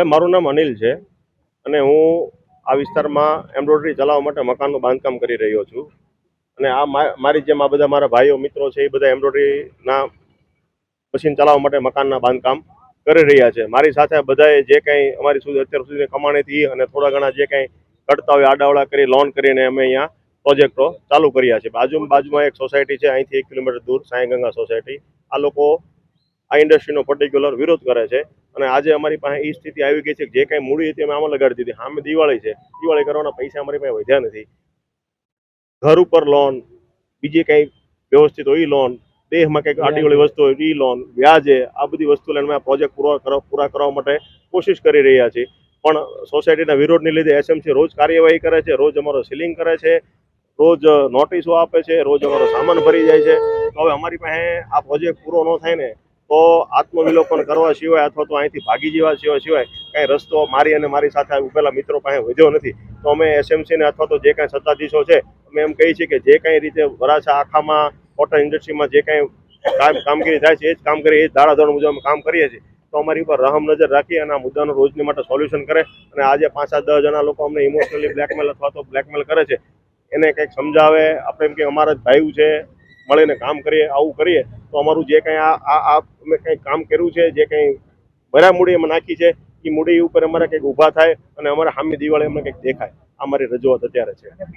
સાહેબ, મારું નામ અનિલ છે અને હું આ વિસ્તારમાં એમ્બ્રોઇડરી ચલાવવા માટે મકાનનું બાંધકામ કરી રહ્યો છું. અને આ મારી જેમ આ બધા મારા ભાઈઓ, મિત્રો છે, એ બધા એમ્બ્રોઇડરીના મશીન ચલાવવા માટે મકાનના બાંધકામ કરી રહ્યા છે. મારી સાથે બધાએ જે કંઈ અમારી સુધી અત્યાર સુધી કમાણીથી અને થોડા ઘણા જે કંઈ કરતા હોય, આડાવડા કરી, લોન કરીને અમે અહીંયા પ્રોજેક્ટો ચાલુ કર્યા છે. બાજુ બાજુમાં એક સોસાયટી છે, અહીંથી એક કિલોમીટર દૂર સાંઈગંગા સોસાયટી. આ લોકો આ ઇન્ડસ્ટ્રીનો પર્ટિક્યુલર વિરોધ કરે છે. અને આજે અમારી પાસે એ સ્થિતિ આવી ગઈ છે જે કાંઈ મૂડી હતી અમે આમાં લગાડી દીધી. સામે દિવાળી છે. દિવાળી કરવાના પૈસા અમારી પાસે વધ્યા નથી. ઘર ઉપર લોન બીજી કંઈ વ્યવસ્થિત હોય લોન દેહમાં કંઈક આટીવાળી વસ્તુ હોય ઈ લોન વ્યાજે, આ બધી વસ્તુ લઈને અમે આ પ્રોજેક્ટ પૂરો પૂરા કરવા માટે કોશિશ કરી રહ્યા છીએ. પણ સોસાયટીના વિરોધને લીધે એસએમસી રોજ કાર્યવાહી કરે છે, રોજ અમારો સીલિંગ કરે છે, રોજ નોટિસો આપે છે, રોજ અમારો સામાન ભરી જાય છે. તો હવે અમારી પાસે આ પ્રોજેક્ટ પૂરો ન થાય ને તો આત્મવિલોપન કરવા સિવાય અથવા તો અહીંથી ભાગી જવા સિવાય સિવાય કાંઈ રસ્તો મારી અને મારી સાથે ઉભેલા મિત્રો પાસે વધ્યો નથી. તો અમે એસએમસીને અથવા તો જે કાંઈ સત્તાધીશો છે, અમે એમ કહીએ છીએ કે જે કાંઈ રીતે વરાછા આખામાં હોટલ ઇન્ડસ્ટ્રીમાં જે કાંઈ કામ કામગીરી થાય છે, એ જ કામ કરીએ, એ જ ધારાધોરણ મુજબ અમે કામ કરીએ છીએ. તો અમારી ઉપર રહમ નજર રાખી અને આ મુદ્દાનું રોજની માટે સોલ્યુશન કરે અને આજે પાંચ સાત દસ જણા લોકો અમને ઇમોશનલી બ્લેકમેલ અથવા તો બ્લેકમેલ કરે છે. એને કંઈક સમજાવે, આપણે એમ કે અમારા જ ભાઈઓ છે, મળીને કામ કરીએ, આવું કરીએ. તો અમારું જે કંઈ આ આ અમે કંઈ કામ કર્યું છે, જે કંઈ ભર્યા મૂડી અમે નાખી છે એ મૂડી ઉપર અમારે કંઈક ઊભા થાય અને અમારા સામે દિવાળી અમને કંઈક દેખાય. આ મારી રજૂઆત અત્યારે છે.